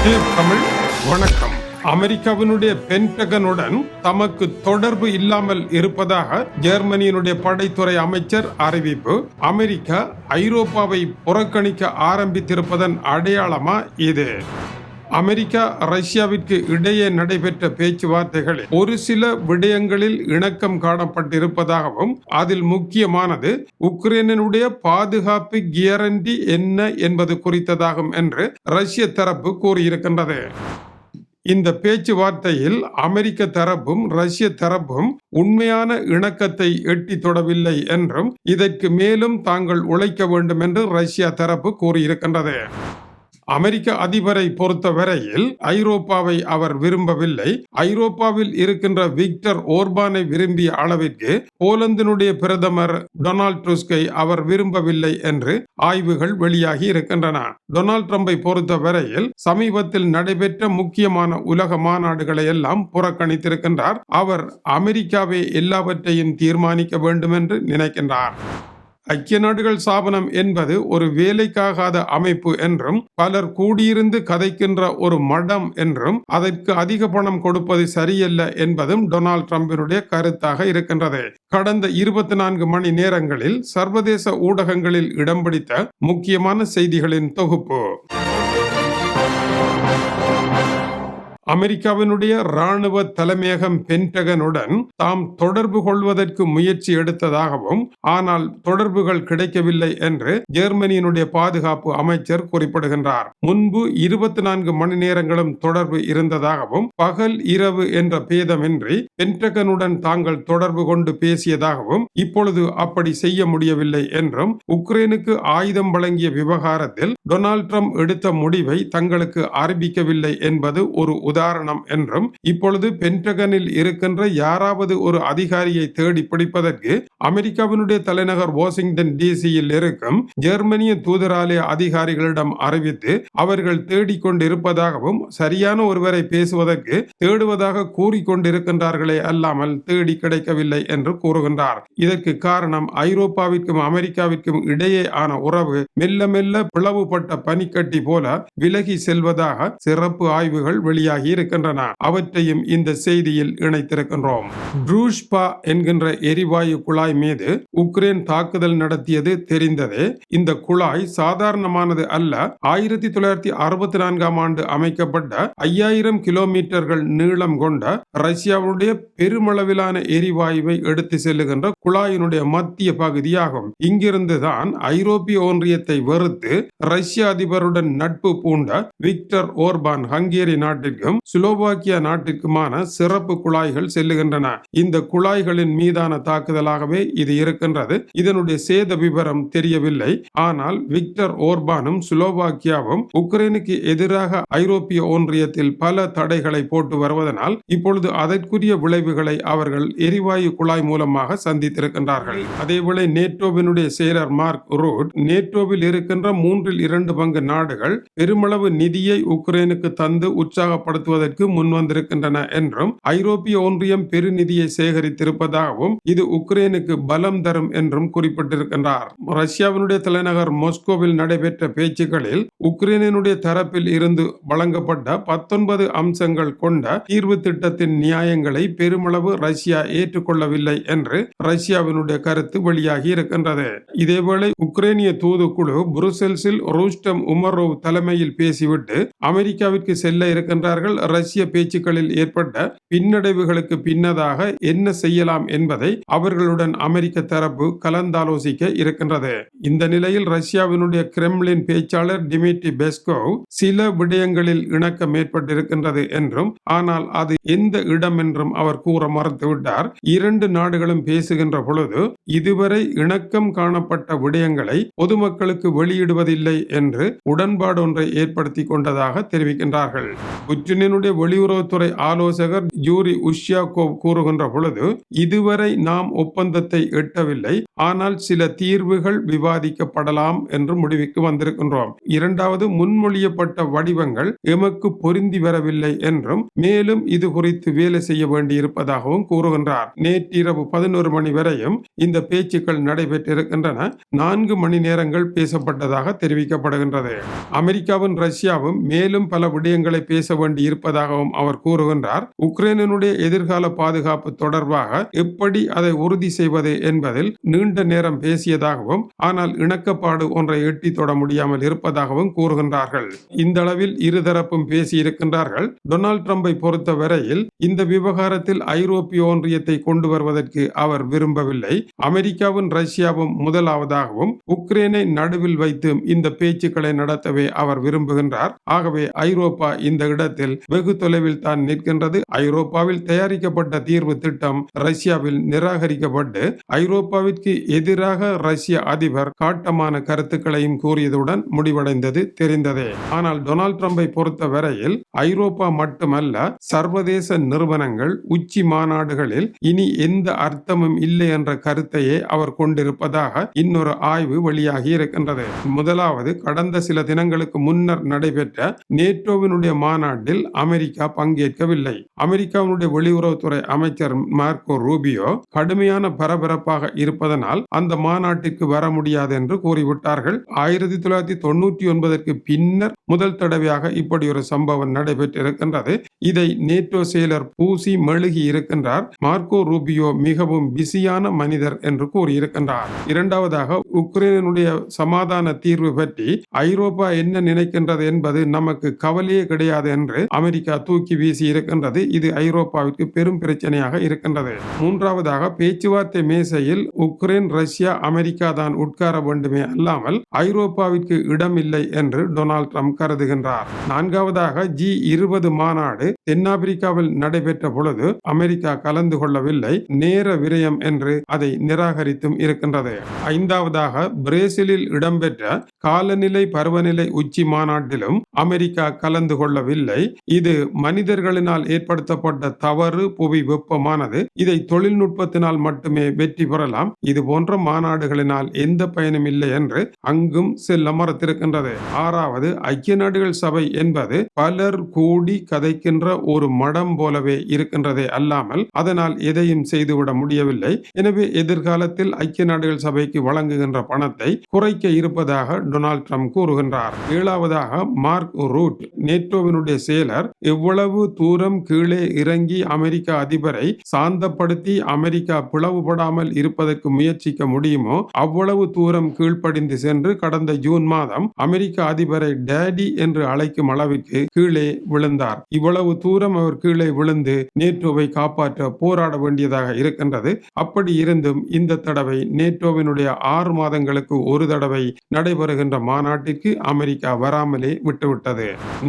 தமிழ் வணக்கம். அமெரிக்காவினுடைய பென்டகனுடன் தமக்கு தொடர்பு இல்லாமல் இருப்பதாக ஜெர்மனியினுடைய படைத்துறை அமைச்சர் அறிவிப்பு. அமெரிக்கா ஐரோப்பாவை புறக்கணிக்க ஆரம்பித்திருப்பதன் அடையாளமா இது? அமெரிக்கா ரஷ்யாவிற்கு இடையே நடைபெற்ற பேச்சுவார்த்தைகளில் ஒரு சில விடயங்களில் இணக்கம் காணப்பட்டிருப்பதாகவும் அதில் முக்கியமானது உக்ரைனுடைய பாதுகாப்பு கியரண்டி என்ன என்பது குறித்ததாகும் என்று ரஷ்ய தரப்பு கூறியிருக்கின்றது. இந்த பேச்சுவார்த்தையில் அமெரிக்க தரப்பும் ரஷ்ய தரப்பும் உண்மையான இணக்கத்தை எட்டி தொடவில்லை என்றும் இதற்கு மேலும் தாங்கள் உழைக்க வேண்டும் என்று ரஷ்யா தரப்பு கூறியிருக்கின்றது. அமெரிக்க அதிபரை பொறுத்தவரையில் ஐரோப்பாவை அவர் விரும்பவில்லை. ஐரோப்பாவில் இருக்கின்ற விக்டர் ஓர்பானை விரும்பிய அளவிற்கு போலந்தினுடைய பிரதமர் டொனால்ட் டுஸ்கை அவர் விரும்பவில்லை என்று ஆய்வுகள் வெளியாகி இருக்கின்றன. டொனால்ட் ட்ரம்பை பொறுத்தவரையில் சமீபத்தில் நடைபெற்ற முக்கியமான உலக மாநாடுகளை எல்லாம் புறக்கணித்திருக்கின்றார். அவர் அமெரிக்காவே எல்லாவற்றையும் தீர்மானிக்க வேண்டும் என்று நினைக்கின்றார். ஐக்கிய நாடுகள் ஸ்தாபனம் என்பது ஒரு வேலைக்காகாத அமைப்பு என்றும் பலர் கூடியிருந்து கதைக்கின்ற ஒரு மடம் என்றும் அதற்கு அதிக பணம் கொடுப்பது சரியல்ல என்பதும் டொனால்ட் ட்ரம்பினுடைய கருத்தாக இருக்கின்றது. கடந்த இருபத்தி நான்கு மணி நேரங்களில் சர்வதேச ஊடகங்களில் இடம் பிடித்த முக்கியமான செய்திகளின் தொகுப்பு. அமெரிக்காவினுடைய ராணுவ தலைமையகம் பென்டகனுடன் தாம் தொடர்பு கொள்வதற்கு முயற்சி எடுத்ததாகவும் ஆனால் தொடர்புகள் கிடைக்கவில்லை என்று ஜெர்மனியினுடைய பாதுகாப்பு அமைச்சர் குறிப்பிடுகின்றார். முன்பு இருபத்தி நான்கு மணி நேரங்களும் தொடர்பு இருந்ததாகவும் பகல் இரவு என்ற பேதமின்றி பென்டகனுடன் தாங்கள் தொடர்பு கொண்டு பேசியதாகவும் இப்பொழுது அப்படி செய்ய முடியவில்லை என்றும் உக்ரைனுக்கு ஆயுதம் வழங்கிய விவகாரத்தில் டொனால்ட் ட்ரம்ப் எடுத்த முடிவை தங்களுக்கு அறிவிக்கவில்லை என்பது ஒரு உதாரணம் என்றும் இப்பொழுது பென்டகனில் இருக்கின்ற யாராவது ஒரு அதிகாரியை தேடி பிடிப்பதற்கு அமெரிக்காவினுடைய தலைநகர் வாஷிங்டன் டிசியில் இருக்கும் ஜெர்மனிய தூதராலய அதிகாரிகளிடம் அறிவித்து அவர்கள் தேடிக்கொண்டிருப்பதாகவும் சரியான ஒருவரை பேசுவதற்கு தேடுவதாக கூறிக்கொண்டிருக்கின்றார்களே அல்லாமல் தேடி கிடைக்கவில்லை என்று கூறுகின்றார். இதற்கு காரணம் ஐரோப்பாவிற்கும் அமெரிக்காவிற்கும் இடையே ஆன உறவு மெல்ல மெல்ல பிளவுபட்ட பனிக்கட்டி போல விலகி செல்வதாக சிறப்பு ஆய்வுகள் வெளியாகி இருக்கின்றன. அவற்றையும் இந்த செய்தியில் இணைத்திருக்கின்றோம். ட்ரூஷ்பா என்கின்ற எரிவாயு குழாய் மீது உக்ரைன் தாக்குதல் நடத்தியது தெரிந்ததே. இந்த குழாய் சாதாரணமானது அல்ல. ஆயிரத்தி தொள்ளாயிரத்தி அறுபத்தி நான்காம் ஆண்டு அமைக்கப்பட்ட ஐயாயிரம் கிலோமீட்டர்கள் நீளம் கொண்ட ரஷ்யாவுடைய பெருமளவிலான எரிவாயுவை எடுத்து செல்லுகின்ற குழாயினுடைய மத்திய பகுதியாகும். இங்கிருந்துதான் ஐரோப்பிய ஒன்றியத்தை வெறுத்து ரஷ்ய ரஷ்ய அதிபருடன் நட்பு பூண்ட விக்டர் ஓர்பான் ஹங்கேரி நாட்டிற்கும் சுலோவாக்கியா நாட்டிற்குமான சிறப்பு குழாய்கள் செல்லுகின்றன. இந்த குழாய்களின் மீதான தாக்குதலாகவே இது இருக்கின்றது. இதனுடைய சேத விவரம் தெரியவில்லை. ஆனால் விக்டர் ஓர்பானும் சுலோவாக்கியாவும் உக்ரைனுக்கு எதிராக ஐரோப்பிய ஒன்றியத்தில் பல தடைகளை போட்டு வருவதனால் இப்பொழுது அதற்குரிய விளைவுகளை அவர்கள் எரிவாயு குழாய் மூலமாக சந்தித்திருக்கின்றார்கள். அதேவேளை நேட்டோவினுடைய செயலர் மார்க் ரூட் நேட்டோவில் இருக்கின்ற மூன்றில் இரண்டு பங்கு நாடுகள் பெருமளவு நிதியை உக்ரைனுக்கு தந்து உற்சாகப்படுத்துவதற்கு முன்வந்திருக்கின்றன என்றும் ஐரோப்பிய ஒன்றியம் பெருநிதியை சேகரித்திருப்பதாகவும் இது உக்ரைனுக்கு பலம் தரும் என்றும் குறிப்பிட்டிருக்கின்றார். ரஷ்யாவினுடைய தலைநகர் மாஸ்கோவில் நடைபெற்ற பேச்சுக்களில் உக்ரைனினுடைய தரப்பில் இருந்து வழங்கப்பட்ட பத்தொன்பது அம்சங்கள் கொண்ட தீர்வு திட்டத்தின் நியாயங்களை பெருமளவு ரஷ்யா ஏற்றுக்கொள்ளவில்லை என்று ரஷ்யாவினுடைய கருத்து வெளியாகி இருக்கின்றது. இதேவேளை உக்ரைனிய தூதுக்குழு புருசெல்ஸில் ரூஸ்டம் உமரோவ் தலைமையில் பேசிவிட்டு அமெரிக்காவிற்கு செல்ல இருக்கின்றார்கள். ரஷ்ய பேச்சுக்களில் ஏற்பட்ட பின்னடைவுகளுக்கு பின்னதாக என்ன செய்யலாம் என்பதை அவர்களுடன் அமெரிக்க தரப்பு கலந்தாலோசிக்க இருக்கின்றது. இந்த நிலையில் ரஷ்யாவினுடைய கிரெம்லின் பேச்சாளர் டிமிட்ரி பெஸ்கோவ் சில விடயங்களில் இணக்கம் ஏற்பட்டிருக்கின்றது என்றும் ஆனால் அது எந்த இடம் என்றும் அவர் கூற மறுத்துவிட்டார். இரண்டு நாடுகளும் பேசுகின்ற பொழுது இதுவரை இணக்கம் காணப்பட்ட விடயங்களை பொதுமக்களுக்கு வெளியிடுவதில்லை என்று உடன்பாடு ஒன்றை ஏற்படுத்தி கொண்டதாக தெரிவிக்கின்றார்கள். புட்டினுடைய வெளியுறவுத்துறை ஆலோசகர் ஜூரி உஷ்யாகோவ் கூறுகின்ற பொழுது இதுவரை நாம் ஒப்பந்தத்தை எட்டவில்லை ஆனால் சில தீர்வுகள் விவாதிக்கப்படலாம் என்று முடிவுக்கு வந்திருக்கின்றோம். இரண்டாவது முன்மொழியப்பட்ட வடிவங்கள் எமக்கு பொருந்தி வரவில்லை என்றும் மேலும் இது குறித்து வேலை செய்ய வேண்டியிருப்பதாகவும் கூறுகின்றார். நேற்றிரவு பதினோரு மணி வரையும் இந்த பேச்சுக்கள் நடைபெற்றிருக்கின்றன. நான்கு மணி நேரங்கள் பேசப்பட்டதாக தெரிவிக்கப்பட்டது தெரிவிக்கப்படுகின்றது அமெரிக்காவும் ரஷ்யாவும் மேலும் பல விடயங்களை பேச வேண்டி இருப்பதாகவும் அவர் கூறுகின்றார். உக்ரைனுடைய எதிர்கால பாதுகாப்பு தொடர்பாக எப்படி அதை உறுதி செய்வது என்பதில் நீண்ட நேரம் பேசியதாகவும் ஆனால் இணக்கப்பாடு ஒன்றை எட்டி தொட முடியாமல் இருப்பதாகவும் கூறுகின்றார்கள். இந்த அளவில் இருதரப்பும் பேசியிருக்கின்றார்கள் டொனால்ட் ட்ரம்பை பொறுத்த வரையில் இந்த விவகாரத்தில் ஐரோப்பிய ஒன்றியத்தை கொண்டு வருவதற்கு அவர் விரும்பவில்லை. அமெரிக்காவும் ரஷ்யாவும் முதலாவதாகவும் உக்ரைனை நடுவில் வைத்து இந்த பேச்சுக்களை நடத்தவே அவர் விரும்புகின்றார். ஆகவே ஐரோப்பா இந்த இடத்தில் வெகு தொலைவில் தான் நிற்கின்றது. ஐரோப்பாவில் தயாரிக்கப்பட்ட தீர்வு திட்டம் ரஷ்யாவில் நிராகரிக்கப்பட்டு ஐரோப்பாவிற்கு எதிராக ரஷ்ய அதிபர் காட்டமான கருத்துக்களையும் கூறியதுடன் முடிவடைந்தது தெரிந்ததே. ஆனால் டொனால்ட் ட்ரம்பை பொறுத்த வரையில் ஐரோப்பா மட்டுமல்ல சர்வதேச நிறுவனங்கள் உச்சி மாநாடுகளில் இனி எந்த அர்த்தமும் இல்லை என்ற கருத்தையே அவர் கொண்டிருப்பதாக இன்னொரு ஆய்வு வெளியாகி இருக்கின்றது. முதலாவது கடந்த சில தினங்களுக்கு முன்னர் நடைபெற்ற நேட்டோவினுடைய மாநாட்டில் அமெரிக்கா பங்கேற்கவில்லை. அமெரிக்காவினுடைய வெளியுறவுத்துறை அமைச்சர் மார்க்கோ ரூபியோ கடுமையான பரபரப்பாக இருப்பதனால் அந்த மாநாட்டிற்கு வர முடியாது என்று கூறிவிட்டார்கள். ஆயிரத்தி தொள்ளாயிரத்தி தொண்ணூற்றி ஒன்பதற்கு பின்னர் முதல் தடவையாக இப்படி ஒரு சம்பவம் நடைபெற்றிருக்கின்றது. இதை நேட்டோ செயலர் பூசி மெழுகி இருக்கின்றார். மார்க்கோ ரூபியோ மிகவும் பிஸியான மனிதர் என்று கூறியிருக்கின்றார். இரண்டாவதாக உக்ரைனுடைய சமாதான தீர்வு பற்றி ஐரோப்பா என்ன நினைக்கின்றது என்பது நமக்கு கவலையே கிடையாது என்று அமெரிக்கா தூக்கி வீசி இருக்கின்றது. இது ஐரோப்பாவிற்கு பெரும் பிரச்சனையாக இருக்கின்றது. மூன்றாவதாக பேச்சுவார்த்தை மேசையில் உக்ரைன் ரஷ்யா அமெரிக்கா தான் உட்கார வேண்டுமே அல்லாமல் ஐரோப்பாவிற்கு இடமில்லை என்று டொனால்ட் ட்ரம்ப் கருதுகின்றார். நான்காவதாக ஜி இருபது மாநாடு தென்னாப்பிரிக்காவில் நடைபெற்ற பொழுது அமெரிக்கா கலந்து கொள்ளவில்லை. நேர விரயம் என்று அதை நிராகரித்தும் இருக்கின்றது. ஐந்தாவதாக பிரேசிலில் இடம்பெற்ற காலநிலை பருவநிலை உச்சி மாநாட்டிலும் அமெரிக்கா கலந்து கொள்ளவில்லை. இது மனிதர்களினால் ஏற்படுத்தப்பட்ட தவறு புவி வெப்பமானது. இதை தொழில்நுட்பத்தினால் மட்டுமே வெற்றி பெறலாம். இது போன்ற மாநாடுகளினால் எந்த பயனும் இல்லை என்று அங்கும் செல்ல மறத்திருக்கின்றது ஆறாவது ஐக்கிய நாடுகள் சபை என்பது பலர் கூடி கதைக்கின்ற ஒரு மடம் போலவே இருக்கின்றதே அல்லாமல் அதனால் எதையும் செய்துவிட முடியவில்லை. எனவே எதிர்காலத்தில் ஐக்கிய நாடுகள் சபைக்கு வழங்குகின்ற பணத்தை குறைக்க இருப்பதாக டொனால்ட் ட்ரம்ப் கூறுகின்றார். ஏழாவதாக மார்க் ரூட் நேட்டோவினுடைய செயலர் எவ்வளவு தூரம் கீழே இறங்கி அமெரிக்க அதிபரை சாந்தப்படுத்தி அமெரிக்கா பிளவுபடாமல் இருப்பதற்கு முயற்சிக்க முடியுமோ அவ்வளவு தூரம் கீழ்ப்படிந்து சென்று கடந்த ஜூன் மாதம் அமெரிக்க அதிபரை டேடி என்று அழைக்கும் அளவிற்கு கீழே விழுந்தார். இவ்வளவு இவ்வளவு தூரம் அவர் கீழே விழுந்து நேட்டோவை காப்பாற்ற போராட வேண்டியதாக இருக்கின்றது. அப்படி இருந்தும் இந்த தடவை நேட்டோவினுடைய ஆறு மாதங்களுக்கு ஒரு தடவை நடைபெறுகின்ற மாநாட்டிற்கு அமெரிக்கா வராமலே விட்டுவிட்டது.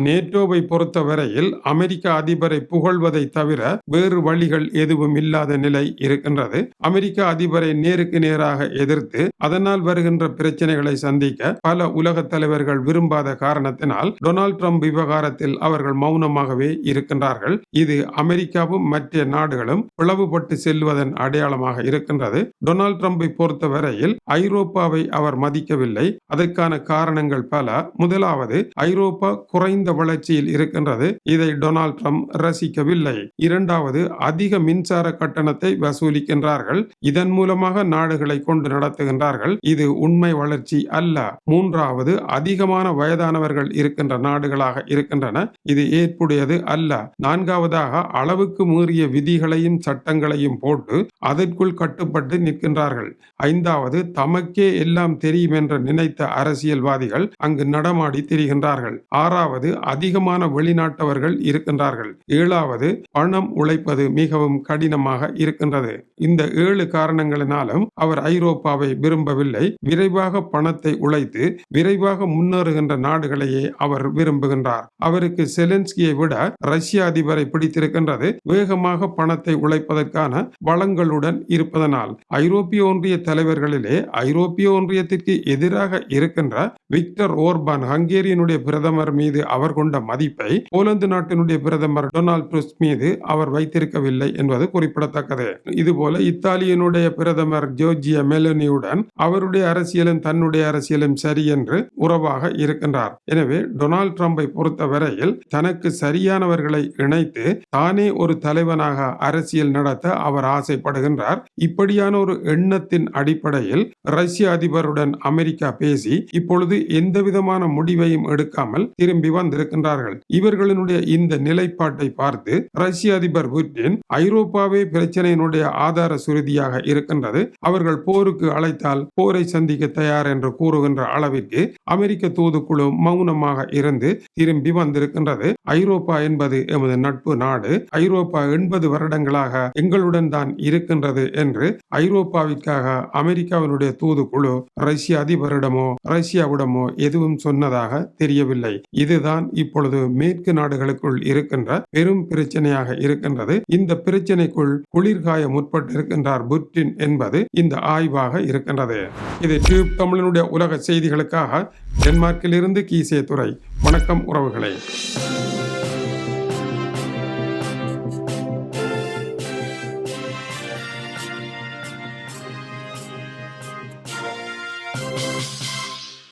நேட்டோவை பொறுத்தவரையில் அமெரிக்க அதிபரை புகழ்வதை தவிர வேறு வழிகள் எதுவும் இல்லாத நிலை இருக்கின்றது. அமெரிக்க அதிபரை நேருக்கு நேராக எதிர்த்து அதனால் வருகின்ற பிரச்சனைகளை சந்திக்க பல உலக தலைவர்கள் விரும்பாத காரணத்தினால் டொனால்ட் ட்ரம்ப் விவகாரத்தில் அவர்கள் மௌனமாகவே இருக்கின்றார்கள். இது அமெரிக்காவும் மற்ற நாடுகளும் பிளவுபட்டு செல்வதன் அடையாளமாக இருக்கின்றது. டொனால்ட் ட்ரம்பை பொறுத்தவரையில் ஐரோப்பாவை அவர் மதிக்கவில்லை. அதற்கான காரணங்கள் பல. முதலாவது ஐரோப்பா குறைந்த வளர்ச்சியில் இருக்கின்றது. இதை டொனால்ட் ட்ரம்ப் ரசிக்கவில்லை. இரண்டாவது அதிக மின்சார கட்டணத்தை வசூலிக்கின்றார்கள். இதன் மூலமாக நாடுகளை கொண்டு நடத்துகின்றார்கள். இது உண்மை வளர்ச்சி அல்ல. மூன்றாவது அதிகமான வயதானவர்கள் இருக்கின்ற நாடுகளாக இருக்கின்றன. இது ஏற்புடையது அல்ல. நான்காவதாக அளவுக்கு மீறிய விதிகளையும் சட்டங்களையும் போட்டு அதற்குள் கட்டுப்பட்டு நிற்கின்றார்கள். ஐந்தாவது தமக்கே எல்லாம் தெரியும் என்று நினைத்த அரசியல்வாதிகள் அங்கு நடமாடி திரிகின்றார்கள். ஆறாவது அதிகமான வெளிநாட்டவர்கள் இருக்கின்றார்கள். ஏழாவது பணம் உழைப்பது மிகவும் கடினமாக இருக்கின்றது. இந்த ஏழு காரணங்களினாலும் அவர் ஐரோப்பாவை விரும்பவில்லை. விரைவாக பணத்தை உழைத்து விரைவாக முன்னேறுகின்ற நாடுகளையே அவர் விரும்புகின்றார். அவருக்கு செலன்ஸ்கியை விட ரஷ்ய அதிபரை பிடித்திருக்கின்றது. வேகமாக பணத்தை உழைப்பதற்கான வளங்களுடன் இருப்பதனால் ஐரோப்பிய ஒன்றிய தலைவர்களிலே ஐரோப்பிய ஒன்றியத்திற்கு எதிராக இருக்கின்ற விக்டர் ஓர்பான் ஹங்கேரியனுடைய பிரதமர் மீது அவர் கொண்ட மதிப்பை போலந்து நாட்டினுடைய பிரதமர் டொனால்ட் ட்ரஸ்ட் மீது அவர் வைத்திருக்கவில்லை என்பது குறிப்பிடத்தக்கது. இதுபோல இத்தாலியனுடைய பிரதமர் ஜோர்ஜிய மெலனியுடன் அவருடைய அரசியலும் தன்னுடைய அரசியலும் சரி என்று உறவாக இருக்கின்றார். எனவே டொனால்ட் ட்ரம்பை பொறுத்தவரையில் தனக்கு சரியான மற்றவர்களை இணைத்து தானே ஒரு தலைவனாக அரசியல் நடத்த அவர் ஆசைப்படுகின்றார். இப்படியான ஒரு எண்ணத்தின் அடிப்படையில் ரஷ்ய அதிபருடன் அமெரிக்கா பேசி இப்பொழுது எந்த விதமான முடிவையும் எடுக்காமல் திரும்பி வந்திருக்கின்றார்கள். இவர்களினுடைய இந்த நிலைப்பாட்டை பார்த்து ரஷ்ய அதிபர் புட்டின் ஐரோப்பாவே பிரச்சனையினுடைய ஆதார சுருதியாக இருக்கின்றது. அவர்கள் போருக்கு அழைத்தால் போரை சந்திக்க தயார் என்று கூறுகின்ற அளவிற்கு அமெரிக்க தூதுக்குழு மௌனமாக இருந்து திரும்பி வந்திருக்கின்றது. ஐரோப்பா என்பது என்பது எமது நட்பு நாடு ஐரோப்பா எண்பது வருடங்களாக எங்களுடன் தான் இருக்கின்றது என்று ஐரோப்பாவிற்காக அமெரிக்காவினுடைய தூதுக்குழு ரஷ்ய அதிபரிடமோ ரஷ்யாவிடமோ எதுவும் சொன்னதாக தெரியவில்லை. இதுதான் இப்பொழுது மேற்கு நாடுகளுக்குள் இருக்கின்ற பெரும் பிரச்சனையாக இருக்கின்றது. இந்த பிரச்சனைக்குள் குளிர்காய முற்பட்டிருக்கின்றார் புட்டின் என்பது இந்த ஆய்வாக இருக்கின்றது. இது டியூப் தமிழனுடைய உலக செய்திகளுக்காக டென்மார்க்கிலிருந்து கீசே துறை வணக்கம் உறவுகளை.